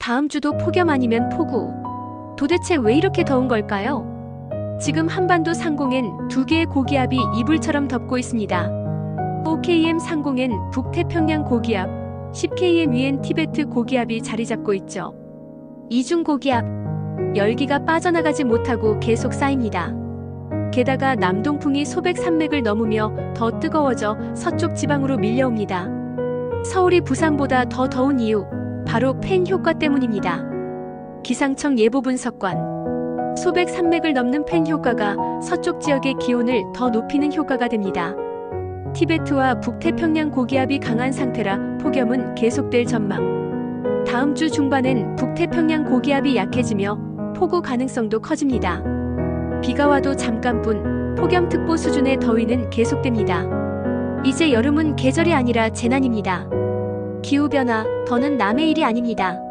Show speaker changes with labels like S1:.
S1: 다음 주도 폭염 아니면 폭우. 도대체 왜 이렇게 더운 걸까요? 지금 한반도 상공엔 두 개의 고기압이 이불처럼 덮고 있습니다. 5KM 상공엔 북태평양 고기압, 10KM 위엔 티베트 고기압이 자리 잡고 있죠. 이중 고기압, 열기가 빠져나가지 못하고 계속 쌓입니다. 게다가 남동풍이 소백 산맥을 넘으며 더 뜨거워져 서쪽 지방으로 밀려옵니다. 서울이 부산보다 더 더운 이유, 바로 팬 효과 때문입니다. 기상청 예보 분석관. 소백 산맥을 넘는 팬 효과가 서쪽 지역의 기온을 더 높이는 효과가 됩니다. 티베트와 북태평양 고기압이 강한 상태라 폭염은 계속될 전망. 다음 주 중반엔 북태평양 고기압이 약해지며 폭우 가능성도 커집니다. 비가 와도 잠깐뿐 폭염특보 수준의 더위는 계속됩니다. 이제 여름은 계절이 아니라 재난입니다. 기후변화, 더는 남의 일이 아닙니다.